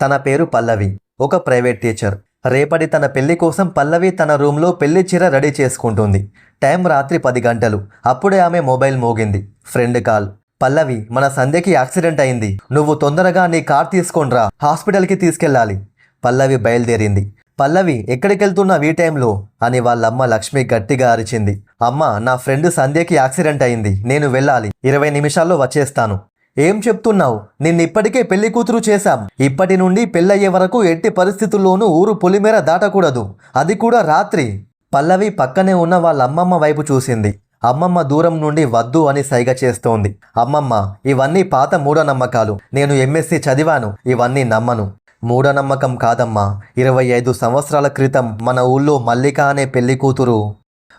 తన పేరు పల్లవి ఒక ప్రైవేట్ టీచర్. రేపటి తన పెళ్ళి కోసం పల్లవి తన రూమ్లో పెళ్ళి చీర రెడీ చేసుకుంటుంది. టైం రాత్రి పది గంటలు. అప్పుడే ఆమె మొబైల్ మోగింది. Friend call. పల్లవి మన సంధ్యకి యాక్సిడెంట్ అయింది. నువ్వు తొందరగా నీ కార్ తీసుకొనిరా హాస్పిటల్కి తీసుకెళ్ళాలి. పల్లవి బయలుదేరింది. పల్లవి ఎక్కడికెళ్తున్నావు ఈ టైంలో? అని వాళ్ళమ్మ లక్ష్మి గట్టిగా అరిచింది. అమ్మ నా ఫ్రెండ్ సంధ్యకి యాక్సిడెంట్ అయింది. నేను వెళ్ళాలి. ఇరవై నిమిషాల్లో వచ్చేస్తాను. ఏం చెప్తున్నావు? నిన్ను ఇప్పటికే పెళ్ళి కూతురు చేశాం. ఇప్పటి నుండి పెళ్ళయ్యే వరకు ఎట్టి పరిస్థితుల్లోనూ ఊరు పొలిమేర దాటకూడదు. అది కూడా రాత్రి. పల్లవి పక్కనే ఉన్న వాళ్ళ అమ్మమ్మ వైపు చూసింది. అమ్మమ్మ దూరం నుండి వద్దు అని సైగ చేస్తోంది. అమ్మమ్మ ఇవన్నీ పాత మూఢనమ్మకాలు. నేను ఎంఎస్సి చదివాను. ఇవన్నీ నమ్మను. మూఢనమ్మకం కాదమ్మా. ఇరవై ఐదు సంవత్సరాల క్రితం మన ఊళ్ళో మల్లిక అనే పెళ్ళి కూతురు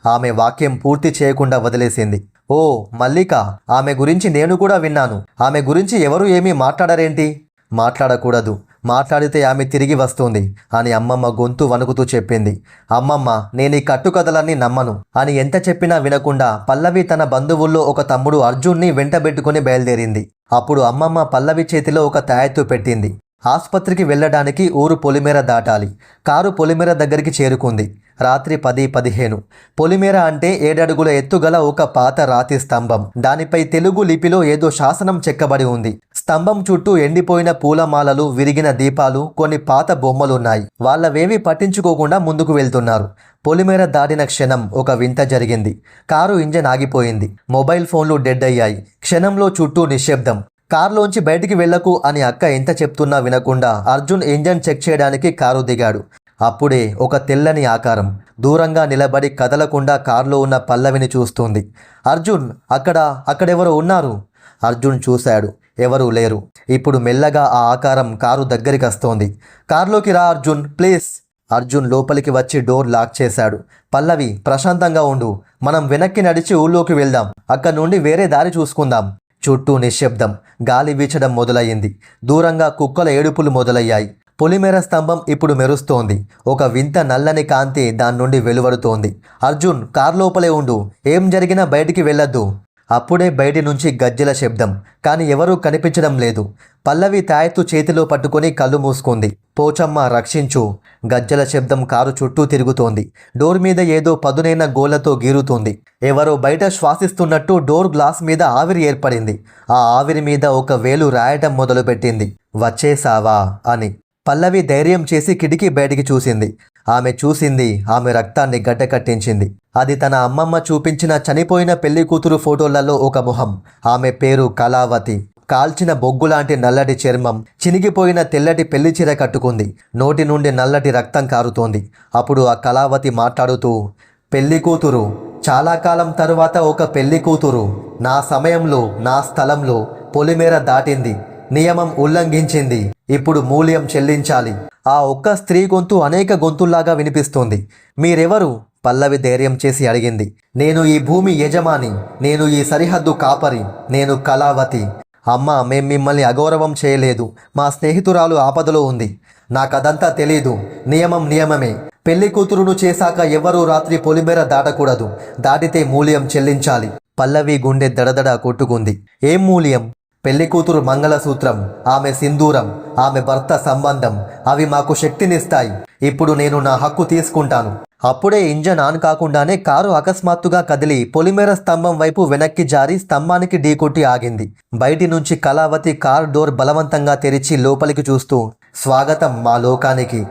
ఆమె వాక్యం పూర్తి చేయకుండా వదిలేసింది. ఓ మల్లిక ఆమె గురించి నేను కూడా విన్నాను. ఆమె గురించి ఎవరు ఏమీ మాట్లాడరేంటి? మాట్లాడకూడదు. మాట్లాడితే ఆమె తిరిగి వస్తుంది అని అమ్మమ్మ గొంతు వణుకుతూ చెప్పింది. అమ్మమ్మ నేను ఈ కట్టుకథలన్నీ నమ్మను అని ఎంత చెప్పినా వినకుండా పల్లవి తన బంధువుల్లో ఒక తమ్ముడు అర్జున్ని వెంటబెట్టుకుని బయలుదేరింది. అప్పుడు అమ్మమ్మ పల్లవి చేతిలో ఒక తాయత్తు పెట్టింది. ఆసుపత్రికి వెళ్ళడానికి ఊరు పొలిమేర దాటాలి. కారు పొలిమేర దగ్గరికి చేరుకుంది. రాత్రి పది పదిహేను. పొలిమేర అంటే ఏడడుగుల ఎత్తుగల ఒక పాత రాతి స్తంభం. దానిపై తెలుగు లిపిలో ఏదో శాసనం చెక్కబడి ఉంది. స్తంభం చుట్టూ ఎండిపోయిన పూలమాలలు విరిగిన దీపాలు కొన్ని పాత బొమ్మలున్నాయి. వాళ్ళవేవి పట్టించుకోకుండా ముందుకు వెళ్తున్నారు. పొలిమేర దాటిన క్షణం ఒక వింత జరిగింది. కారు ఇంజన్ ఆగిపోయింది. మొబైల్ ఫోన్లు డెడ్ అయ్యాయి. క్షణంలో చుట్టూ నిశ్శబ్దం. కారులోంచి బయటికి వెళ్ళకు అని అక్క ఎంత చెప్తున్నా వినకుండా అర్జున్ ఇంజన్ చెక్ చేయడానికి కారు దిగాడు. అప్పుడే ఒక తెల్లని ఆకారం దూరంగా నిలబడి కదలకుండా కారులో ఉన్న పల్లవిని చూస్తుంది. అర్జున్ అక్కడ అక్కడెవరో ఉన్నారు? అర్జున్ చూశాడు. ఎవరూ లేరు. ఇప్పుడు మెల్లగా ఆ ఆకారం కారు దగ్గరికి వస్తోంది. కారులోకి రా అర్జున్ ప్లీజ్. అర్జున్ లోపలికి వచ్చి డోర్ లాక్ చేశాడు. పల్లవి ప్రశాంతంగా ఉండు. మనం వెనక్కి నడిచి ఊళ్ళోకి వెళ్దాం. అక్కడ నుండి వేరే దారి చూసుకుందాం. చుట్టూ నిశ్శబ్దం. గాలి వీచడం మొదలయ్యింది. దూరంగా కుక్కల ఏడుపులు మొదలయ్యాయి. పొలిమేర స్తంభం ఇప్పుడు మెరుస్తోంది. ఒక వింత నల్లని కాంతి దాని నుండి వెలువడుతోంది. అర్జున్ కార్ లోపలే ఉండు. ఏం జరిగినా బయటికి వెళ్ళొద్దు. అప్పుడే బయటి నుంచి గజ్జెల శబ్దం. కానీ ఎవరూ కనిపించడం లేదు. పల్లవి తాయెత్తు చేతిలో పట్టుకొని కళ్ళు మూసుకుంది. పోచమ్మ రక్షించు. గజ్జల శబ్దం కారు చుట్టూ తిరుగుతోంది. డోర్ మీద ఏదో పదునైన గోళ్ళతో గీరుతోంది. ఎవరో బయట శ్వాసిస్తున్నట్టు డోర్ గ్లాస్ మీద ఆవిరి ఏర్పడింది. ఆ ఆవిరి మీద ఒక వేలు రాయటం మొదలుపెట్టింది. వచ్చేసావా అని. పల్లవి ధైర్యం చేసి కిటికీ బయటికి చూసింది. ఆమె చూసింది ఆమె రక్తాన్ని గడ్డకట్టించింది. అది తన అమ్మమ్మ చూపించిన చనిపోయిన పెళ్ళి కూతురు ఫోటోలలో ఒక ముఖం ఆమె పేరు కళావతి. కాల్చిన బొగ్గులాంటి నల్లటి చర్మం. చినిగిపోయిన తెల్లటి పెళ్ళి చీర కట్టుకుంది. నోటి నుండి నల్లటి రక్తం కారుతోంది. అప్పుడు ఆ కళావతి మాట్లాడుతూ పెళ్ళి కూతురు చాలా కాలం తరువాత ఒక పెళ్ళి కూతురు. నా సమయంలో నా స్థలంలో పొలిమేర దాటింది. నియమం ఉల్లంఘించింది. ఇప్పుడు మూల్యం చెల్లించాలి. ఆ ఒక్క స్త్రీ గొంతు అనేక గొంతుల్లాగా వినిపిస్తుంది. మీరెవరు? పల్లవి ధైర్యం చేసి అడిగింది. నేను ఈ భూమి యజమాని. నేను ఈ సరిహద్దు కాపరి. నేను కళావతి. అమ్మ మేం మిమ్మల్ని అగౌరవం చేయలేదు. మా స్నేహితురాలు ఆపదలో ఉంది. నాకదంతా తెలీదు. నియమం నియమమే. పెళ్ళి కూతురును చేశాక ఎవరూ రాత్రి పొలిమేర దాటకూడదు. దాటితే మూల్యం చెల్లించాలి. పల్లవి గుండె దడదడ కొట్టుకుంది. ఏం మూల్యం? పెళ్ళి కూతురు మంగళసూత్రం ఆమె సింధూరం ఆమె భర్త సంబంధం అవి మాకు శక్తినిస్తాయి. ఇప్పుడు నేను నా హక్కు తీసుకుంటాను. అప్పుడే ఇంజన్ ఆన్ కాకుండానే కారు అకస్మాత్తుగా కదిలి పొలిమేర స్తంభం వైపు వెనక్కి జారి స్తంభానికి ఢీకొట్టి ఆగింది. బయటి నుంచి కళావతి కార్ డోర్ బలవంతంగా తెరిచి లోపలికి చూస్తూ స్వాగతం మా లోకానికి.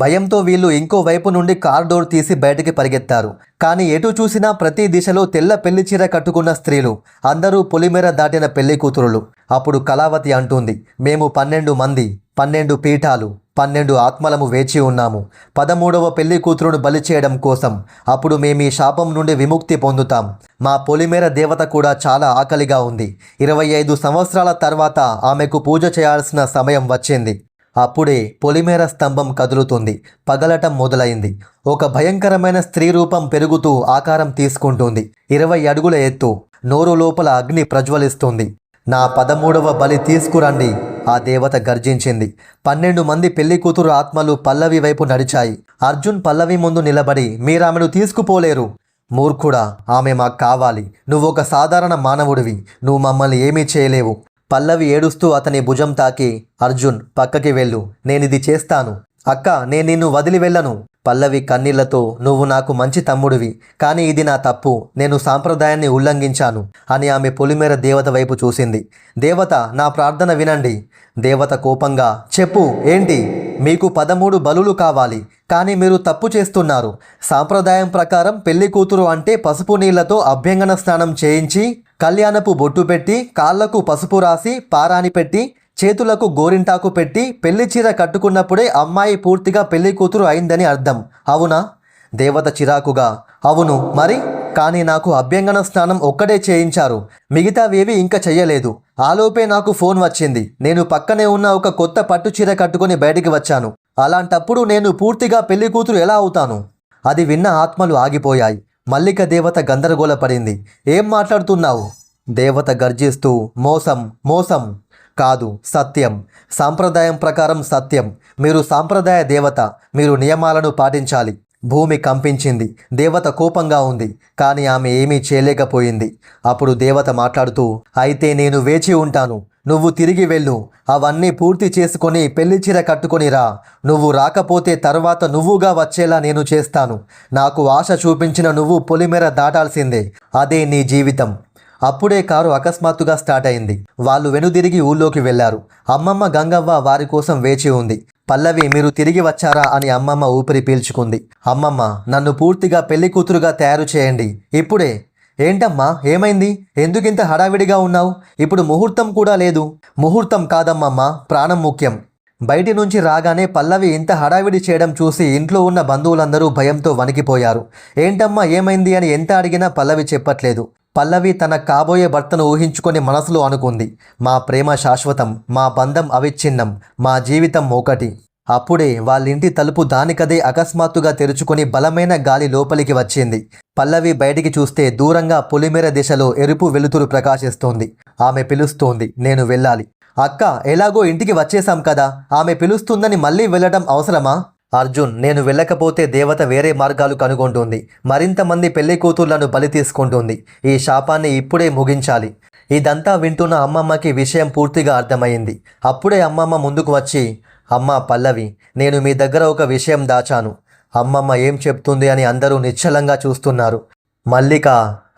భయంతో వీళ్ళు ఇంకో వైపు నుండి కార్ డోర్ తీసి బయటికి పరిగెత్తారు. కానీ ఎటు చూసినా ప్రతి దిశలో తెల్ల పెళ్ళి చీర కట్టుకున్న స్త్రీలు అందరూ పొలిమేర దాటిన పెళ్ళి కూతురులు. అప్పుడు కళావతి అంటుంది మేము పన్నెండు మంది పన్నెండు పీఠాలు పన్నెండు ఆత్మలము వేచి ఉన్నాము. పదమూడవ పెళ్ళి కూతురును బలి చేయడం కోసం అప్పుడు మేము ఈ శాపం నుండి విముక్తి పొందుతాం. మా పొలిమేర దేవత కూడా చాలా ఆకలిగా ఉంది. ఇరవై ఐదు సంవత్సరాల తర్వాత ఆమెకు పూజ చేయాల్సిన సమయం వచ్చింది. అప్పుడే పొలిమేర స్తంభం కదులుతుంది. పగలటం మొదలైంది. ఒక భయంకరమైన స్త్రీ రూపం పెరుగుతూ ఆకారం తీసుకుంటుంది. ఇరవై అడుగుల ఎత్తు. నోరు లోపల అగ్ని ప్రజ్వలిస్తుంది. నా పదమూడవ బలి తీసుకురండి. ఆ దేవత గర్జించింది. పన్నెండు మంది పెళ్ళి కూతురు ఆత్మలు పల్లవి వైపు నడిచాయి. అర్జున్ పల్లవి ముందు నిలబడి మీరామెను తీసుకుపోలేరు. మూర్ఖుడా ఆమె మాకు కావాలి. నువ్వు ఒక సాధారణ మానవుడివి. నువ్వు మమ్మల్ని ఏమీ చేయలేవు. పల్లవి ఏడుస్తూ అతని భుజం తాకి అర్జున్ పక్కకి వెళ్ళు నేనిది చేస్తాను. అక్క నేను నిన్ను వదిలి వెళ్ళను. పల్లవి కన్నీళ్ళతో నువ్వు నాకు మంచి తమ్ముడివి కానీ ఇది నా తప్పు నేను సాంప్రదాయాన్ని ఉల్లంఘించాను అని ఆమె పొలిమేర దేవత వైపు చూసింది. దేవత నా ప్రార్థన వినండి. దేవత కోపంగా చెప్పు ఏంటి? మీకు పదమూడు బలులు కావాలి కానీ మీరు తప్పు చేస్తున్నారు. సాంప్రదాయం ప్రకారం పెళ్ళి కూతురు అంటే పసుపు నీళ్ళతో అభ్యంగన స్నానం చేయించి కళ్యాణపు బొట్టు పెట్టి కాళ్ళకు పసుపు రాసి పారాని పెట్టి చేతులకు గోరింటాకు పెట్టి పెళ్ళి చీర కట్టుకున్నప్పుడే అమ్మాయి పూర్తిగా పెళ్ళి కూతురు అయిందని అర్థం. అవునా? దేవత చిరాకుగా. అవును. మరి? కానీ నాకు అభ్యంగన స్నానం ఒక్కడే చేయించారు. మిగతావేవి ఇంకా చెయ్యలేదు. ఆలోపే నాకు ఫోన్ వచ్చింది. నేను పక్కనే ఉన్న ఒక కొత్త పట్టు చీర కట్టుకొని బయటికి వచ్చాను. అలాంటప్పుడు నేను పూర్తిగా పెళ్ళి కూతురు ఎలా అవుతాను? అది విన్న ఆత్మలు ఆగిపోయాయి. మల్లిక దేవత గందరగోళపడింది. ఏం మాట్లాడుతున్నావు? దేవత గర్జిస్తూ మోసం మోసం. కాదు సత్యం. సాంప్రదాయం ప్రకారం సత్యం. మీరు సాంప్రదాయ దేవత. మీరు నియమాలను పాటించాలి. భూమి కంపించింది. దేవత కోపంగా ఉంది. కానీ ఆమె ఏమీ చేయలేకపోయింది. అప్పుడు దేవత మాట్లాడుతూ అయితే నేను వేచి ఉంటాను. నువ్వు తిరిగి వెళ్ళు. అవన్నీ పూర్తి చేసుకొని పెళ్ళి చీర కట్టుకొని రా. నువ్వు రాకపోతే తర్వాత నువ్వుగా వచ్చేలా నేను చేస్తాను. నాకు ఆశ చూపించిన నువ్వు పొలిమేర దాటాల్సిందే. అదే నీ జీవితం. అప్పుడే కారు అకస్మాత్తుగా స్టార్ట్ అయింది. వాళ్ళు వెనుదిరిగి ఊళ్ళోకి వెళ్ళారు. అమ్మమ్మ గంగవ్వ వారి కోసం వేచి ఉంది. పల్లవి మీరు తిరిగి వచ్చారా అని అమ్మమ్మ ఊపిరి పీల్చుకుంది. అమ్మమ్మ నన్ను పూర్తిగా పెళ్ళి కూతురుగా తయారు చేయండి. ఇప్పుడే. ఏంటమ్మా ఏమైంది? ఎందుకింత హడావిడిగా ఉన్నావు? ఇప్పుడు ముహూర్తం కూడా లేదు. ముహూర్తం కాదమ్మమ్మా ప్రాణం ముఖ్యం. బయటి నుంచి రాగానే పల్లవి ఇంత హడావిడి చేయడం చూసి ఇంట్లో ఉన్న బంధువులందరూ భయంతో వణికిపోయారు. ఏంటమ్మా ఏమైంది అని ఎంత అడిగినా పల్లవి చెప్పట్లేదు. పల్లవి తన కాబోయే భర్తను ఊహించుకొని మనసులో అనుకుంది. మా ప్రేమ శాశ్వతం మా బంధం అవిచ్ఛిన్నం మా జీవితం ఒకటి. అప్పుడే వాళ్ళింటి తలుపు దానికదే అకస్మాత్తుగా తెరుచుకొని బలమైన గాలి లోపలికి వచ్చింది. పల్లవి బయటికి చూస్తే దూరంగా పొలిమేర దిశలో ఎరుపు వెలుతురు ప్రకాశిస్తోంది. ఆమె పిలుస్తోంది నేను వెళ్ళాలి. అక్క ఎలాగో ఇంటికి వచ్చేశాం కదా ఆమె పిలుస్తుందని మళ్ళీ వెళ్ళడం అవసరమా? అర్జున్ నేను వెళ్ళకపోతే దేవత వేరే మార్గాలు కనుగొంటుంది. మరింతమంది పెళ్ళి కూతుర్లను బలి తీసుకుంటుంది. ఈ శాపాన్ని ఇప్పుడే ముగించాలి. ఇదంతా వింటున్న అమ్మమ్మకి విషయం పూర్తిగా అర్థమైంది. అప్పుడే అమ్మమ్మ ముందుకు వచ్చి అమ్మ పల్లవి నేను మీ దగ్గర ఒక విషయం దాచాను. అమ్మమ్మ ఏం చెప్తుంది అని అందరూ నిశ్చలంగా చూస్తున్నారు. మల్లిక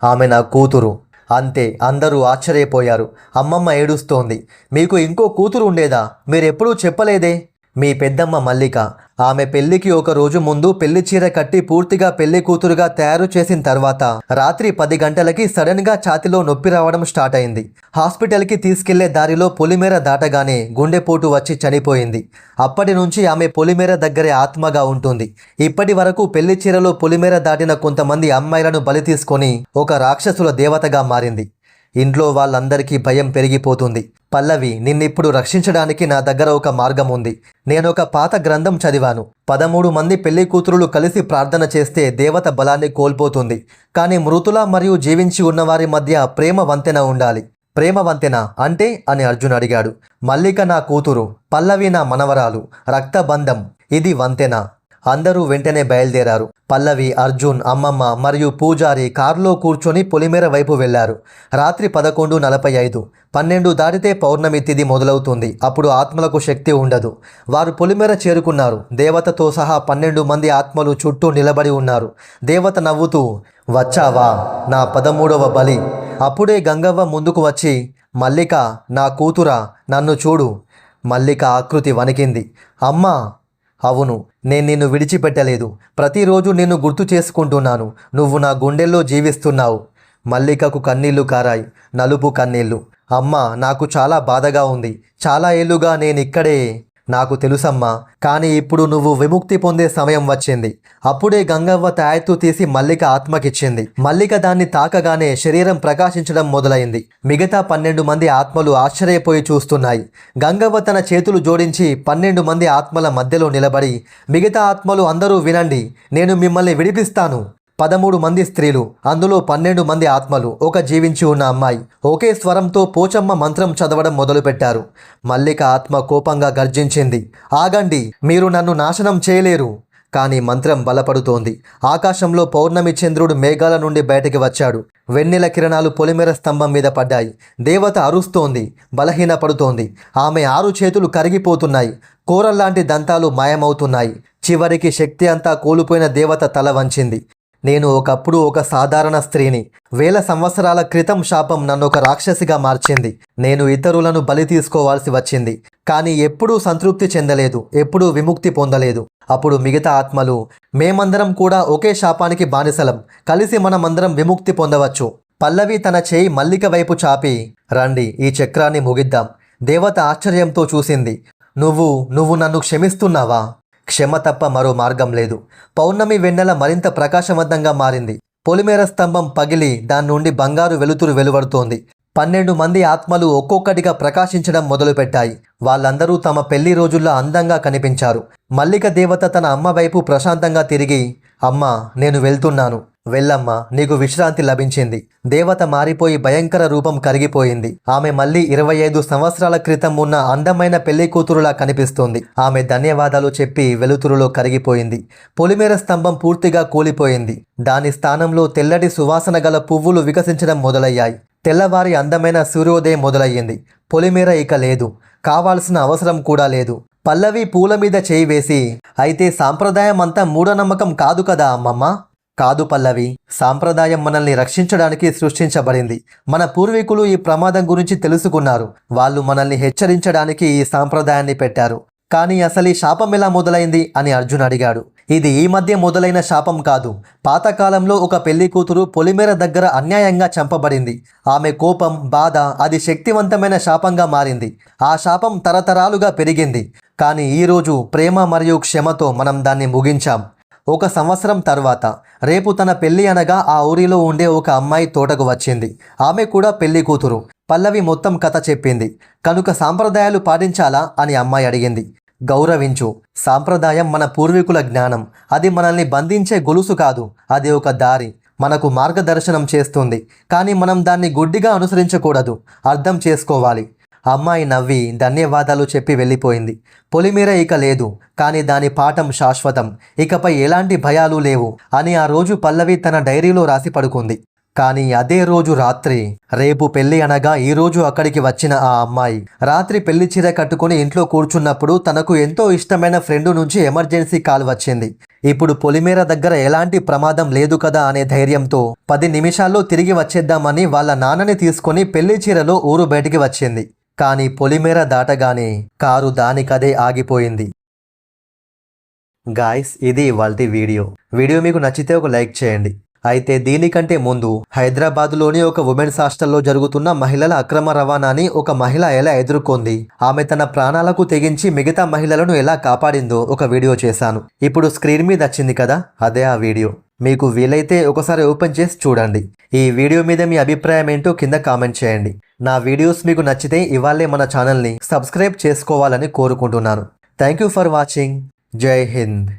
ఆమె నా కూతురు. అంతే అందరూ ఆశ్చర్యపోయారు. అమ్మమ్మ ఏడుస్తోంది. మీకు ఇంకో కూతురు ఉండేదా? మీరెప్పుడూ చెప్పలేదే? మీ పెద్దమ్మ మల్లిక. ఆమె పెళ్ళికి ఒక రోజు ముందు పెళ్ళి చీర కట్టి పూర్తిగా పెళ్ళి కూతురుగా తయారు చేసిన తర్వాత రాత్రి పది గంటలకి సడన్గా ఛాతిలో నొప్పి రావడం స్టార్ట్ అయింది. హాస్పిటల్కి తీసుకెళ్ళే దారిలో పొలిమేర దాటగానే గుండెపోటు వచ్చి చనిపోయింది. అప్పటి నుంచి ఆమె పొలిమేర దగ్గరే ఆత్మగా ఉంటుంది. ఇప్పటి వరకు పెళ్ళి చీరలో పొలిమేర దాటిన కొంతమంది అమ్మాయిలను బలి తీసుకొని ఒక రాక్షసుల దేవతగా మారింది. ఇంట్లో వాళ్ళందరికీ భయం పెరిగిపోతుంది. పల్లవి నిన్నిప్పుడు రక్షించడానికి నా దగ్గర ఒక మార్గం ఉంది. నేను ఒక పాత గ్రంథం చదివాను. పదమూడు మంది పెళ్ళి కూతురులు కలిసి ప్రార్థన చేస్తే దేవత బలాన్ని కోల్పోతుంది. కానీ మృతుల మరియు జీవించి ఉన్నవారి మధ్య ప్రేమ వంతెన ఉండాలి. ప్రేమ వంతెన అంటే అని అర్జున్ అడిగాడు. మల్లిక నా కూతురు పల్లవి నా మనవరాలు రక్తబంధం ఇది వంతెన. అందరూ వెంటనే బయలుదేరారు. పల్లవి అర్జున్ అమ్మమ్మ మరియు పూజారి కారులో కూర్చొని పొలిమేర వైపు వెళ్ళారు. రాత్రి పదకొండు నలభై ఐదు. పన్నెండు దాటితే పౌర్ణమి తిథి మొదలవుతుంది. అప్పుడు ఆత్మలకు శక్తి ఉండదు. వారు పొలిమేర చేరుకున్నారు. దేవతతో సహా పన్నెండు మంది ఆత్మలు చుట్టూ నిలబడి ఉన్నారు. దేవత నవ్వుతూ వచ్చావా? నా పదమూడవ బలి. అప్పుడే గంగవ్వ ముందుకు వచ్చి మల్లిక నా కూతురా నన్ను చూడు. మల్లిక ఆకృతి వణికింది. అమ్మా అవును నేను నిన్ను విడిచిపెట్టలేదు. ప్రతిరోజు నిన్ను గుర్తు చేసుకుంటున్నాను. నువ్వు నా గుండెల్లో జీవిస్తున్నావు. మల్లికకు కన్నీళ్ళు కారాయి నలుపు కన్నీళ్ళు. అమ్మ నాకు చాలా బాధగా ఉంది. చాలా ఏళ్ళుగా నేను ఇక్కడే నాకు తెలుసమ్మా కానీ ఇప్పుడు నువ్వు విముక్తి పొందే సమయం వచ్చింది. అప్పుడే గంగవ్వ తాయత్తు తీసి మల్లిక ఆత్మకిచ్చింది. మల్లిక దాన్ని తాకగానే శరీరం ప్రకాశించడం మొదలైంది. మిగతా పన్నెండు మంది ఆత్మలు ఆశ్చర్యపోయి చూస్తున్నాయి. గంగవ్వ తన చేతులు జోడించి పన్నెండు మంది ఆత్మల మధ్యలో నిలబడి మిగతా ఆత్మలు అందరూ వినండి నేను మిమ్మల్ని విడిపిస్తాను. పదమూడు మంది స్త్రీలు అందులో పన్నెండు మంది ఆత్మలు. ఒక జీవించి ఉన్న అమ్మాయి. ఒకే స్వరంతో పోచమ్మ మంత్రం చదవడం మొదలుపెట్టారు. మల్లిక ఆత్మ కోపంగా గర్జించింది. ఆగండి మీరు నన్ను నాశనం చేయలేరు. కానీ మంత్రం బలపడుతోంది. ఆకాశంలో పౌర్ణమి చంద్రుడు మేఘాల నుండి బయటికి వచ్చాడు. వెన్నెల కిరణాలు పొలిమేర స్తంభం మీద పడ్డాయి. దేవత అరుస్తోంది బలహీనపడుతోంది. ఆమె ఆరు చేతులు కరిగిపోతున్నాయి. కూరల్లాంటి దంతాలు మాయమవుతున్నాయి. చివరికి శక్తి అంతా కోల్పోయిన దేవత తల వంచింది. నేను ఒకప్పుడు ఒక సాధారణ స్త్రీని. వేల సంవత్సరాల క్రితం శాపం నన్ను ఒక రాక్షసిగా మార్చింది. నేను ఇతరులను బలి తీసుకోవాల్సి వచ్చింది. కానీ ఎప్పుడూ సంతృప్తి చెందలేదు. ఎప్పుడూ విముక్తి పొందలేదు. అప్పుడు మిగతా ఆత్మలు మేమందరం కూడా ఒకే శాపానికి బానిసలం. కలిసి మనమందరం విముక్తి పొందవచ్చు. పల్లవి తన చేయి మల్లిక వైపు చాపి రండి ఈ చక్రాన్ని ముగిద్దాం. దేవత ఆశ్చర్యంతో చూసింది. నువ్వు నువ్వు నన్ను క్షమిస్తున్నావా? క్షమ తప్ప మరో మార్గం లేదు. పౌర్ణమి వెన్నెల మరింత ప్రకాశవంతంగా మారింది. పొలిమేర స్తంభం పగిలి దాని నుండి బంగారు వెలుతురు వెలువడుతోంది. పన్నెండు మంది ఆత్మలు ఒక్కొక్కటిగా ప్రకాశించడం మొదలుపెట్టాయి. వాళ్ళందరూ తమ పెళ్ళి రోజుల్లో అందంగా కనిపించారు. మల్లిక దేవత తన అమ్మ వైపు ప్రశాంతంగా తిరిగి అమ్మ నేను వెళ్తున్నాను. వెళ్ళమ్మా నీకు విశ్రాంతి లభించింది. దేవత మారిపోయి భయంకర రూపం కరిగిపోయింది. ఆమె మళ్ళీ ఇరవై ఐదు సంవత్సరాల క్రితం ఉన్న అందమైన పెళ్ళి కూతురులా కనిపిస్తోంది. ఆమె ధన్యవాదాలు చెప్పి వెలుతురులో కరిగిపోయింది. పొలిమేర స్తంభం పూర్తిగా కూలిపోయింది. దాని స్థానంలో తెల్లటి సువాసన గల పువ్వులు వికసించడం మొదలయ్యాయి. తెల్లవారి అందమైన సూర్యోదయం మొదలయ్యింది. పొలిమేర ఇక లేదు. కావాల్సిన అవసరం కూడా లేదు. పల్లవి పూల మీద చేయి వేసి అయితే సాంప్రదాయం అంతా మూఢనమ్మకం కాదు కదా అమ్మమ్మ? కాదు పల్లవి సాంప్రదాయం మనల్ని రక్షించడానికి సృష్టించబడింది. మన పూర్వీకులు ఈ ప్రమాదం గురించి తెలుసుకున్నారు. వాళ్ళు మనల్ని హెచ్చరించడానికి ఈ సాంప్రదాయాన్ని పెట్టారు. కానీ అసలు ఈ శాపం ఎలా మొదలైంది అని అర్జున్ అడిగాడు. ఇది ఈ మధ్య మొదలైన శాపం కాదు. పాతకాలంలో ఒక పెళ్ళి కూతురు పొలిమేర దగ్గర అన్యాయంగా చంపబడింది. ఆమె కోపం బాధ అది శక్తివంతమైన శాపంగా మారింది. ఆ శాపం తరతరాలుగా పెరిగింది. కానీ ఈరోజు ప్రేమ మరియు క్షమతో మనం దాన్ని ముగించాం. ఒక సంవత్సరం తర్వాత రేపు తన పెళ్ళి అనగా ఆ ఊరిలో ఉండే ఒక అమ్మాయి తోటకు వచ్చింది. ఆమె కూడా పెళ్ళి కూతురు. పల్లవి మొత్తం కథ చెప్పింది. కనుక సాంప్రదాయాలు పాటించాలా అని అమ్మాయి అడిగింది. గౌరవించు. సాంప్రదాయం మన పూర్వీకుల జ్ఞానం. అది మనల్ని బంధించే గొలుసు కాదు. అది ఒక దారి. మనకు మార్గదర్శనం చేస్తుంది. కానీ మనం దాన్ని గుడ్డిగా అనుసరించకూడదు. అర్థం చేసుకోవాలి. అమ్మాయి నవ్వి ధన్యవాదాలు చెప్పి వెళ్ళిపోయింది. పొలిమేర ఇక లేదు కానీ దాని పాఠం శాశ్వతం. ఇకపై ఎలాంటి భయాలు లేవు అని ఆ రోజు పల్లవి తన డైరీలో రాసి పడుకుంది. కానీ అదే రోజు రాత్రి రేపు పెళ్ళి అనగా ఈ రోజు అక్కడికి వచ్చిన ఆ అమ్మాయి. రాత్రి పెళ్ళి చీర కట్టుకుని ఇంట్లో కూర్చున్నప్పుడు తనకు ఎంతో ఇష్టమైన ఫ్రెండు నుంచి ఎమర్జెన్సీ కాల్ వచ్చింది. ఇప్పుడు పొలిమేర దగ్గర ఎలాంటి ప్రమాదం లేదు కదా అనే ధైర్యంతో పది నిమిషాల్లో తిరిగి వచ్చేద్దామని వాళ్ళ నాన్నని తీసుకొని పెళ్ళి చీరలో ఊరు బయటికి వచ్చింది. కానీ పొలిమేర దాటగానే కారు దానికదే ఆగిపోయింది. గాయస్ ఇది ఇవాళ వీడియో. వీడియో మీకు నచ్చితే ఒక లైక్ చేయండి. అయితే దీనికంటే ముందు హైదరాబాద్లోని ఒక ఉమెన్స్ హాస్టల్లో జరుగుతున్న మహిళల అక్రమ రవాణాని ఒక మహిళ ఎలా ఎదుర్కొంది ఆమె తన ప్రాణాలకు తెగించి మిగతా మహిళలను ఎలా కాపాడిందో ఒక వీడియో చేశాను. ఇప్పుడు స్క్రీన్ మీద వచ్చింది కదా అదే ఆ వీడియో. మీకు వీలైతే ఒకసారి ఓపెన్ చేసి చూడండి. ఈ వీడియో మీద మీ అభిప్రాయం ఏంటో కింద కామెంట్ చేయండి. నా వీడియోస్ మీకు నచ్చితే ఇవాళే మన ఛానల్ని సబ్స్క్రైబ్ చేసుకోవాలని కోరుకుంటున్నాను. Thank you for watching. జై హింద్.